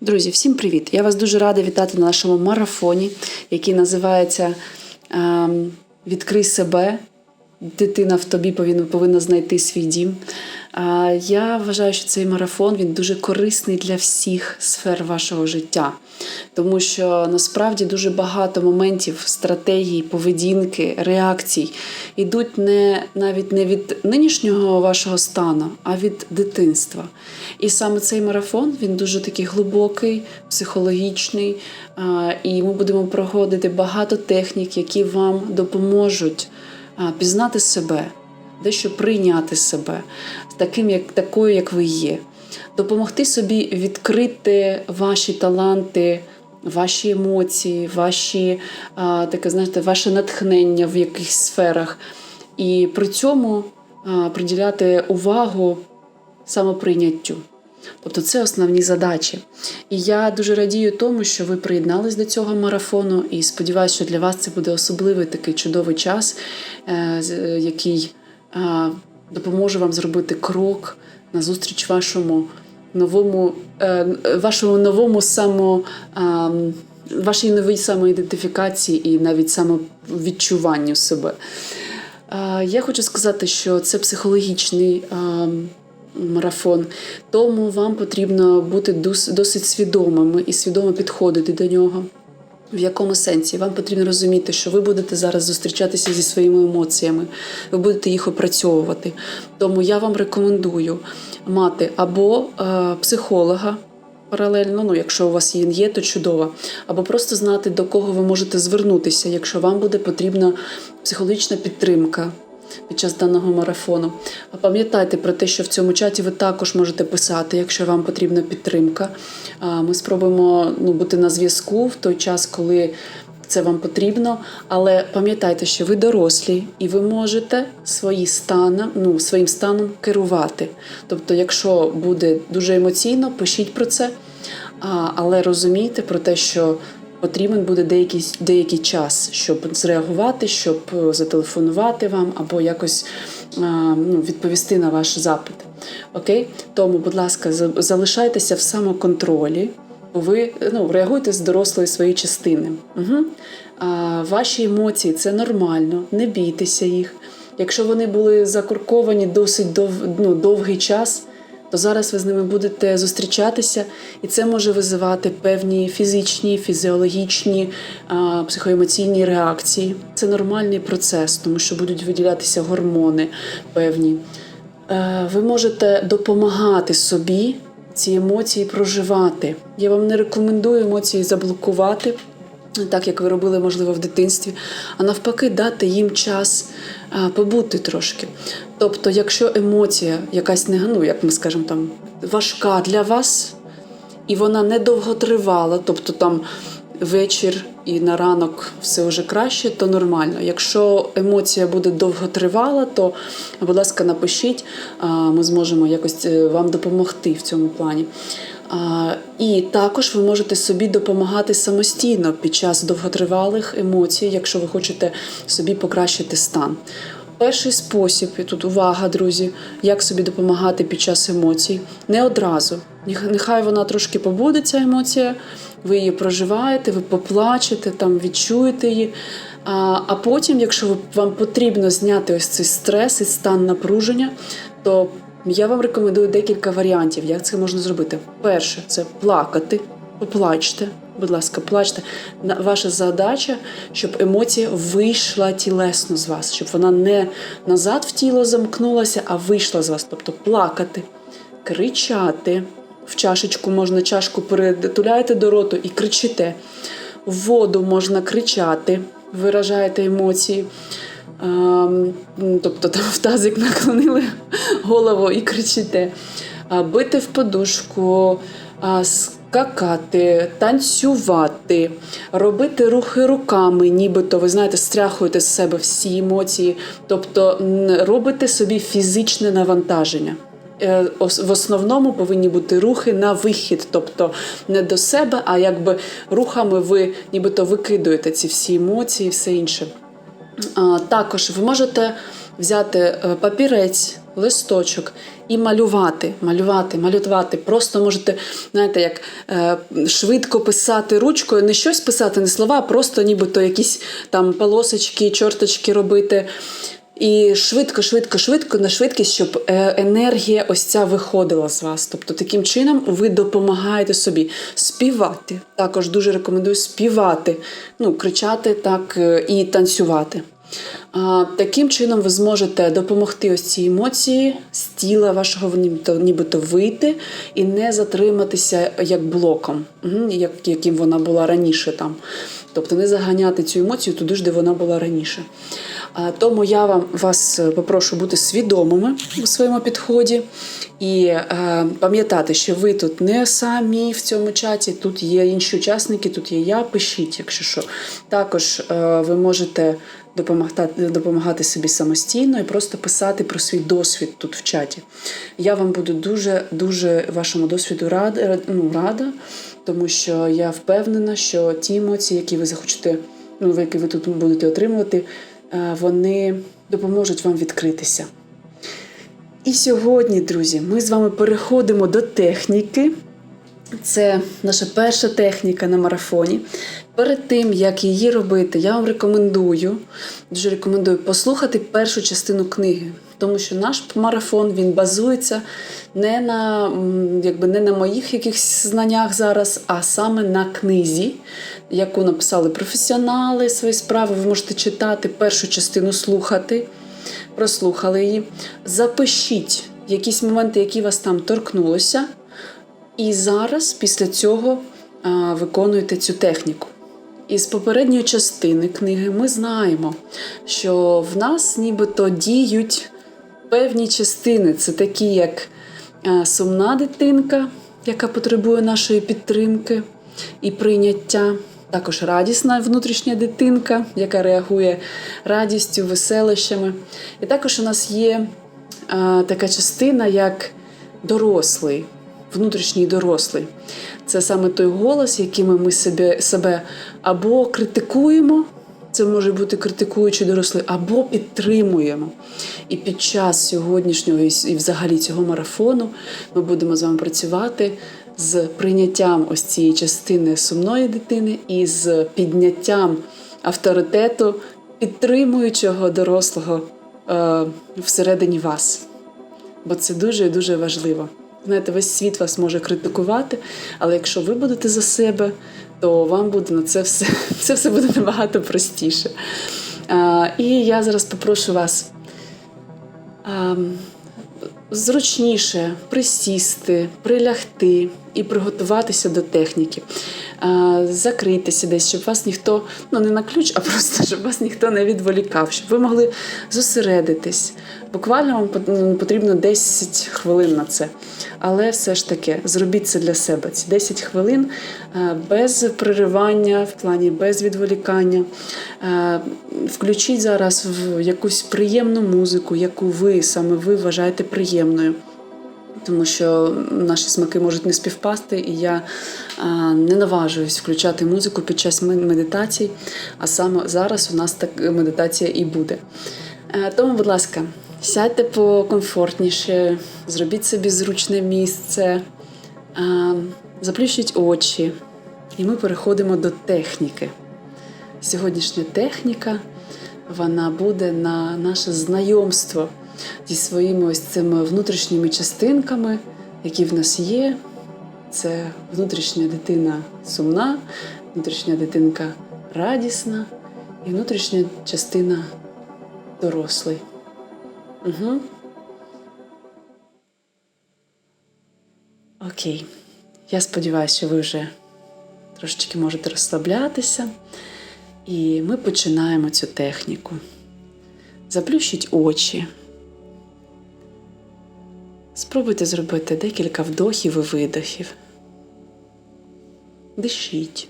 Друзі, всім привіт! Я вас дуже рада вітати на нашому марафоні, який називається ем, Відкрий себе. Дитина в тобі повинна, повинна знайти свій дім. Я вважаю, що цей марафон він дуже корисний для всіх сфер вашого життя, тому що насправді дуже багато моментів, стратегій, поведінки, реакцій йдуть не навіть не від нинішнього вашого стану, а від дитинства. І саме цей марафон він дуже такий глибокий, психологічний, і ми будемо проходити багато технік, які вам допоможуть пізнати себе, дещо прийняти себе таким, як такою, як ви є, допомогти собі відкрити ваші таланти, ваші емоції, ваші а, таке, знаєте, ваше натхнення в якихось сферах, і при цьому а, приділяти увагу самоприйняттю. Тобто це основні задачі. І я дуже радію тому, що ви приєднались до цього марафону, і сподіваюся, що для вас це буде особливий такий чудовий час, е, який допоможе вам зробити крок назустріч вашому новому, е, вашому новому само. Вашій новій самоідентифікації і навіть самовідчуванню себе. Я хочу сказати, що це психологічний марафон, тому вам потрібно бути досить свідомими і свідомо підходити до нього. В якому сенсі вам потрібно розуміти, що ви будете зараз зустрічатися зі своїми емоціями, ви будете їх опрацьовувати. Тому я вам рекомендую мати або е, психолога паралельно, ну якщо у вас він є, то чудово, або просто знати, до кого ви можете звернутися, якщо вам буде потрібна психологічна підтримка під час даного марафону. А Пам'ятайте про те, що в цьому чаті ви також можете писати, якщо вам потрібна підтримка. Ми спробуємо ну, бути на зв'язку в той час, коли це вам потрібно. Але пам'ятайте, що ви дорослі і ви можете свої стани, ну, своїм станом керувати. Тобто, якщо буде дуже емоційно, пишіть про це, але розумійте про те, що потрібен буде деякий, деякий час, щоб зреагувати, щоб е, зателефонувати вам або якось а, ну, відповісти на ваш запит. Окей? Тому, будь ласка, залишайтеся в самоконтролі, бо ви ну, реагуйте з дорослої своєї частини. Угу. А, ваші емоції це нормально, не бійтеся їх. Якщо вони були закурковані досить дов, ну, довгий час, то зараз ви з ними будете зустрічатися, і це може визивати певні фізичні, фізіологічні, психоемоційні реакції. Це нормальний процес, тому що будуть виділятися гормони певні. Е, Ви можете допомагати собі ці емоції проживати. Я вам не рекомендую емоції заблокувати. Так як ви робили, можливо, в дитинстві, а навпаки, дати їм час побути трошки. Тобто, якщо емоція якась не ну, як ми скажемо, там важка для вас, і вона недовго тривала, тобто там вечір і на ранок все вже краще, то нормально. Якщо емоція буде довго тривала, то, будь ласка, напишіть, ми зможемо якось е, вам допомогти в цьому плані. І також ви можете собі допомагати самостійно під час довготривалих емоцій, якщо ви хочете собі покращити стан. Перший спосіб, і тут увага, друзі, як собі допомагати під час емоцій. Не одразу. Нехай вона трошки побуде, ця емоція, ви її проживаєте, ви поплачете, там відчуєте її. А, а потім, якщо вам потрібно зняти ось цей стрес і стан напруження, то я вам рекомендую декілька варіантів, як це можна зробити. Перше це плакати, поплачте. Будь ласка, плачте. Ваша задача, щоб емоція вийшла тілесно з вас, щоб вона не назад в тіло замкнулася, а вийшла з вас. Тобто плакати, кричати. В чашечку можна чашку перетуляєте до роту і кричите. В воду можна кричати, виражаєте емоції. Ем, тобто там в тазик наклонили голову і кричите. Бити в подушку, скакати, танцювати, робити рухи руками, нібито ви знаєте, стряхуєте з себе всі емоції, тобто робите собі фізичне навантаження. Е, В основному повинні бути рухи на вихід, тобто не до себе, а якби рухами ви нібито викидуєте ці всі емоції і все інше. Також ви можете взяти е, папірець листочок і малювати, малювати, малювати. Просто можете, знаєте, як е, швидко писати ручкою, не щось писати, не слова, а просто нібито якісь там полосочки, чорточки робити. І швидко, швидко, швидко на швидкість, щоб е, енергія ось ця виходила з вас. Тобто таким чином ви допомагаєте собі співати. Також дуже рекомендую співати, ну, кричати так е, і танцювати. А, Таким чином ви зможете допомогти ось ці емоції з тіла вашого нібито, нібито вийти і не затриматися як блоком, як, яким вона була раніше там. Тобто не заганяти цю емоцію туди ж, де вона була раніше. Тому я вам вас е, попрошу бути свідомими у своєму підході і е, пам'ятати, що ви тут не самі в цьому чаті, тут є інші учасники, тут є я. Пишіть, якщо що. Також е, ви можете допомагати, допомагати собі самостійно і просто писати про свій досвід тут в чаті. Я вам буду дуже дуже вашому досвіду рада, ну, рада, тому що я впевнена, що ті емоції, які ви захочете, ну, які ви тут будете отримувати, вони допоможуть вам відкритися. І сьогодні, друзі, ми з вами переходимо до техніки. Це наша перша техніка на марафоні. Перед тим, як її робити, я вам рекомендую, дуже рекомендую послухати першу частину книги. Тому що наш марафон він базується не на, якби, не на моїх якихось знаннях зараз, а саме на книзі, яку написали професіонали свої справи. Ви можете читати першу частину, слухати прослухали її. Запишіть якісь моменти, які вас там торкнулося. І зараз, після цього, а, виконуєте цю техніку. Із попередньої частини книги ми знаємо, що в нас нібито діють певні частини. Це такі, як сумна дитинка, яка потребує нашої підтримки і прийняття. Також радісна внутрішня дитинка, яка реагує радістю, веселищами. І також у нас є а, така частина, як дорослий, внутрішній дорослий. Це саме той голос, яким ми себе, себе або критикуємо, це може бути критикуючий дорослий, або підтримуємо. І під час сьогоднішнього і взагалі цього марафону ми будемо з вами працювати з прийняттям ось цієї частини сумної дитини і з підняттям авторитету підтримуючого дорослого е, всередині вас. Бо це дуже і дуже важливо. Знаєте, весь світ вас може критикувати, але якщо ви будете за себе, то вам буде на це все, це все буде набагато простіше. І я зараз попрошу вас зручніше присісти, прилягти і приготуватися до техніки. Закритися десь, щоб вас ніхто, ну не на ключ, а просто щоб вас ніхто не відволікав, щоб ви могли зосередитись. Буквально вам потрібно 10 хвилин на це. Але все ж таки зробіть це для себе. Ці 10 хвилин без переривання, в плані без відволікання. Включіть зараз в якусь приємну музику, яку ви саме ви вважаєте приємною. Тому що наші смаки можуть не співпасти, і я не наважуюсь включати музику під час медитацій, а саме зараз у нас так медитація і буде. Е, Тому, будь ласка, сядьте покомфортніше, зробіть собі зручне місце, заплющіть очі, і ми переходимо до техніки. Сьогоднішня техніка вона буде на наше знайомство зі своїми ось цими внутрішніми частинками, які в нас є. Це внутрішня дитина сумна, внутрішня дитинка радісна і внутрішня частина дорослий. Угу. Окей. Я сподіваюся, що ви вже трошечки можете розслаблятися. І ми починаємо цю техніку. Заплющіть очі. Спробуйте зробити декілька вдохів і видохів. Дишіть.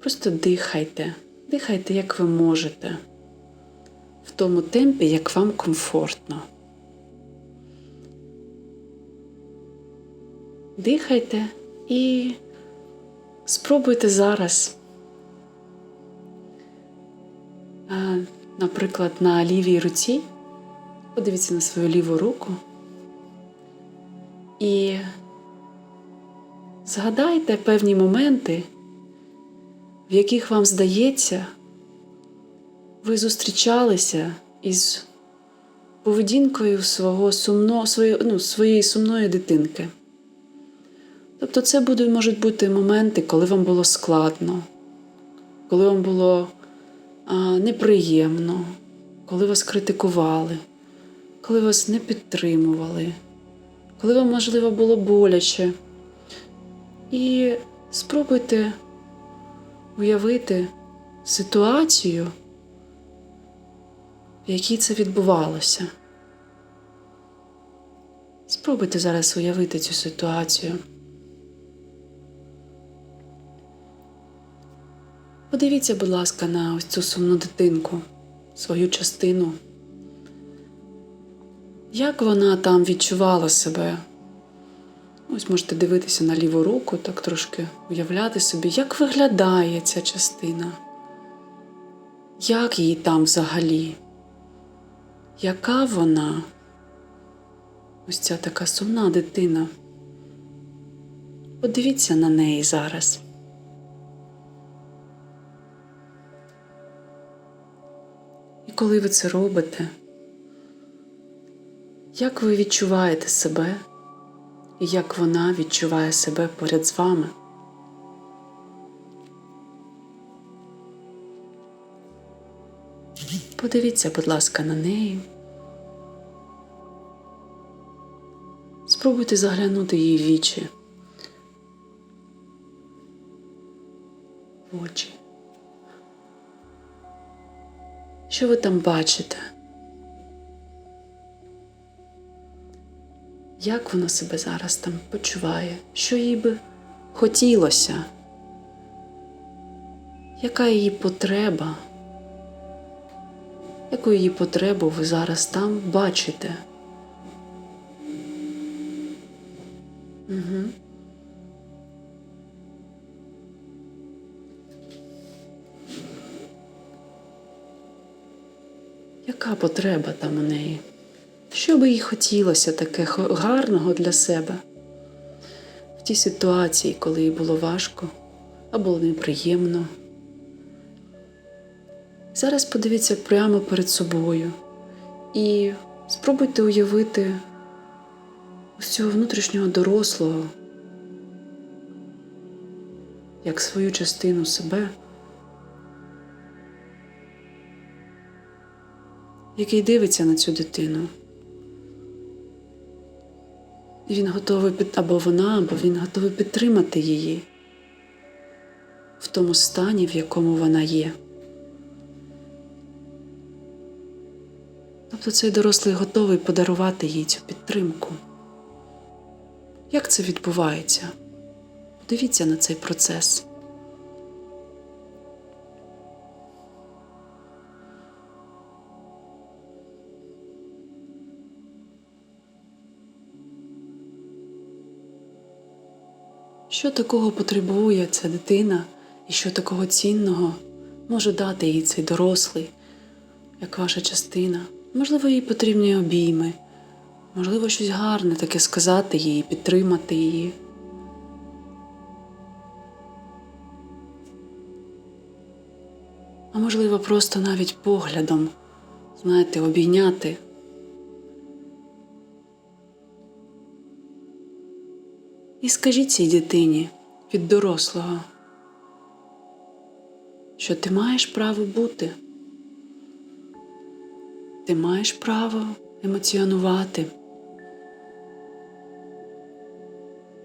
Просто дихайте. Дихайте, як ви можете. В тому темпі, як вам комфортно. Дихайте і спробуйте зараз наприклад, на лівій руці Подивіться на свою ліву руку і згадайте певні моменти, в яких вам здається, ви зустрічалися із поведінкою свого сумно, своєї, ну, своєї сумної дитинки. Тобто це буде, можуть бути моменти, коли вам було складно, коли вам було а, неприємно, коли вас критикували, коли вас не підтримували, коли вам, можливо, було боляче. І спробуйте уявити ситуацію, в якій це відбувалося. Спробуйте зараз уявити цю ситуацію. Подивіться, будь ласка, на ось цю сумну дитинку, свою частину. Як вона там відчувала себе? Ось можете дивитися на ліву руку, так трошки уявляти собі, як виглядає ця частина, як її там взагалі, яка вона? Ось ця така сумна дитина. Подивіться на неї зараз. І коли ви це робите, як ви відчуваєте себе і як вона відчуває себе поряд з вами? Подивіться, будь ласка, на неї. Спробуйте заглянути їй в вічі. В очі. Що ви там бачите? Як вона себе зараз там почуває? Що їй би хотілося? Яка її потреба? Яку її потребу ви зараз там бачите? Угу. Яка потреба там у неї? Що би їй хотілося таке гарного для себе в тій ситуації, коли їй було важко або неприємно? Зараз подивіться прямо перед собою і спробуйте уявити ось цього внутрішнього дорослого, як свою частину себе, який дивиться на цю дитину. Він готовий під або вона, або він готовий підтримати її в тому стані, в якому вона є. Тобто цей дорослий готовий подарувати їй цю підтримку. Як це відбувається? Подивіться на цей процес. Що такого потребує ця дитина і що такого цінного може дати їй цей дорослий, як ваша частина? Можливо, їй потрібні обійми, можливо, щось гарне таке сказати їй, підтримати її. А можливо, просто навіть поглядом, знаєте, обійняти. І скажіть цій дитині від дорослого, що ти маєш право бути. Ти маєш право емоціонувати.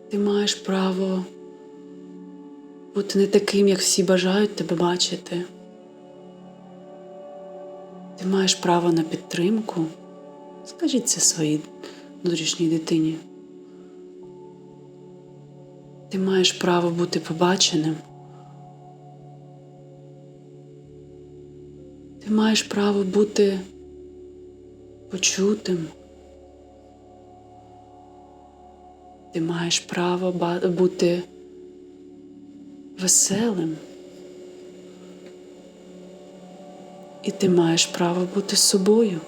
Ти маєш право бути не таким, як всі бажають тебе бачити. Ти маєш право на підтримку. Скажіть це своїй внутрішній дитині. Ти маєш право бути побаченим. Ти маєш право бути почутим. Ти маєш право бути веселим. І ти маєш право бути собою.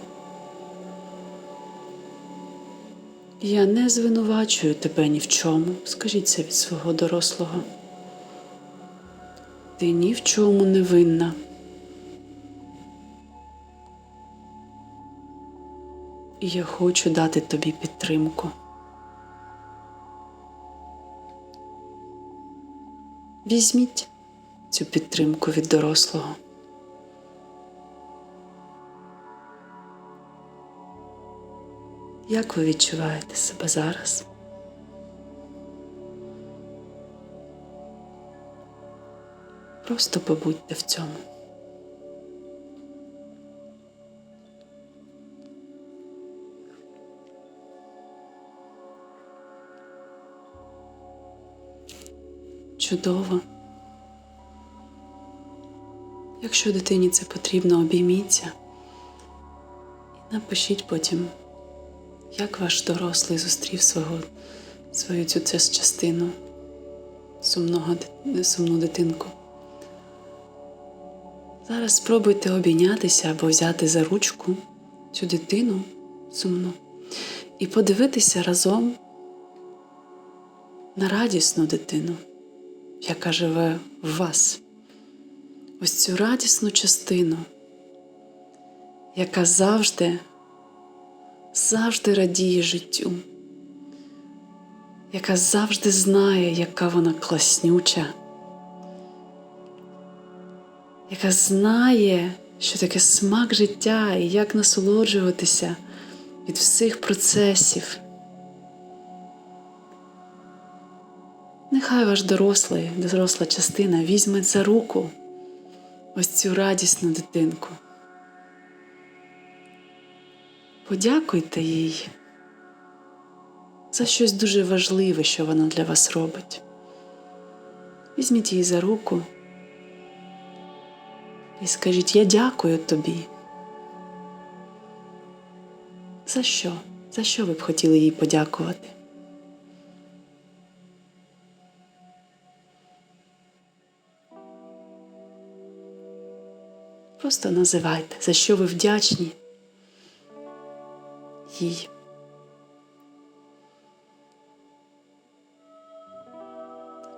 Я не звинувачую тебе ні в чому. Скажіть це від свого дорослого. Ти ні в чому не винна. І я хочу дати тобі підтримку. Візьміть цю підтримку від дорослого. Як ви відчуваєте себе зараз? Просто побудьте в цьому. Чудово. Якщо дитині це потрібно, обійміться і напишіть потім, як ваш дорослий зустрів свого, свою цю частину сумного, сумну дитинку. Зараз спробуйте обійнятися або взяти за ручку цю дитину сумну і подивитися разом на радісну дитину, яка живе в вас. Ось цю радісну частину, яка завжди, завжди радіє життю, яка завжди знає, яка вона класнюча, яка знає, що таке смак життя і як насолоджуватися від всіх процесів. Нехай ваш дорослий, доросла частина візьме за руку ось цю радісну дитинку. Подякуйте їй за щось дуже важливе, що вона для вас робить. Візьміть її за руку і скажіть: Я дякую тобі. За що? За що ви б хотіли їй подякувати? Просто називайте, за що ви вдячні їй.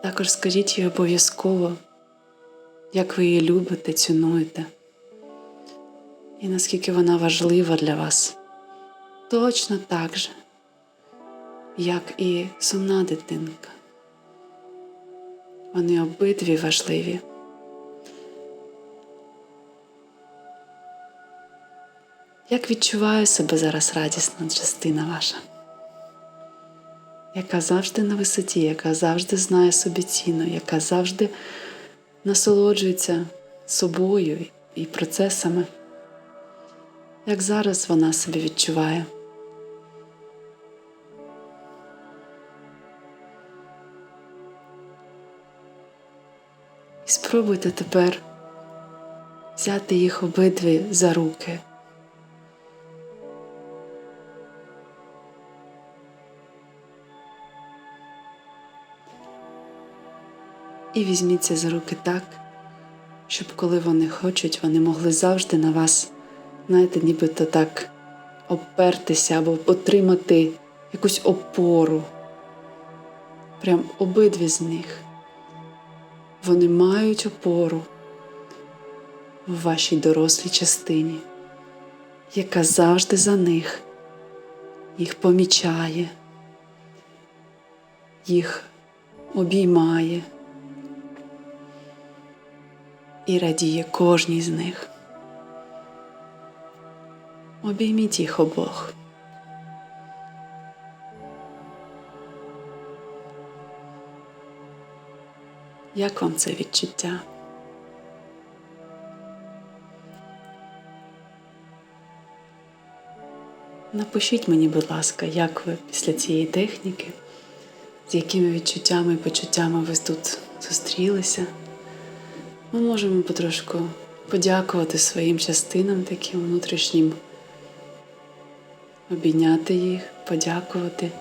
Також скажіть їй обов'язково, як ви її любите, цінуєте, і наскільки вона важлива для вас. Точно так же, як і сумна дитинка. Вони обидві важливі. Як відчуває себе зараз радісна частина ваша, яка завжди на висоті, яка завжди знає собі ціну, яка завжди насолоджується собою і процесами, як зараз вона себе відчуває. І спробуйте тепер взяти їх обидві за руки. І візьміться за руки так, щоб коли вони хочуть, вони могли завжди на вас, знаєте, нібито так обпертися або отримати якусь опору. Прям обидві з них. Вони мають опору в вашій дорослій частині, яка завжди за них їх помічає, їх обіймає і радіє кожній з них. Обійміть їх обох. Як вам це відчуття? Напишіть мені, будь ласка, як ви після цієї техніки, з якими відчуттями і почуттями ви тут зустрілися. Ми можемо потрошку подякувати своїм частинам, таким внутрішнім, обійняти їх, подякувати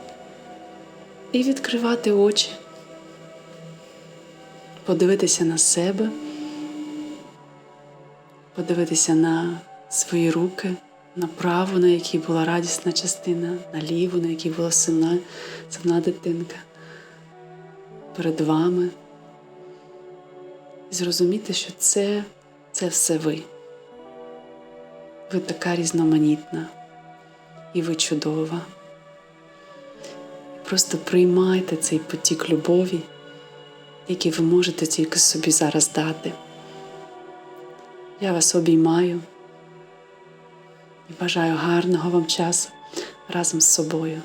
і відкривати очі, подивитися на себе, подивитися на свої руки, на праву, на якій була радісна частина, на ліву, на якій була сумна, сумна дитинка. Перед вами. Зрозуміти, що це, це все ви. Ви така різноманітна, і ви чудова. Просто приймайте цей потік любові, який ви можете тільки собі зараз дати. Я вас обіймаю і бажаю гарного вам часу разом з собою.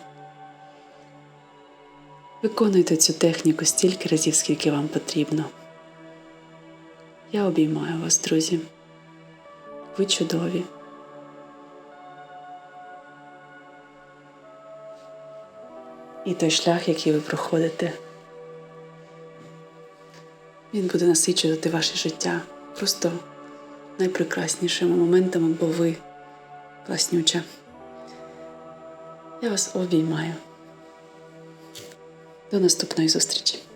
Виконуйте цю техніку стільки разів, скільки вам потрібно. Я обіймаю вас, друзі. Ви чудові. І той шлях, який ви проходите, він буде насичувати ваше життя просто найпрекраснішими моментами, бо ви класнюча. Я вас обіймаю. До наступної зустрічі!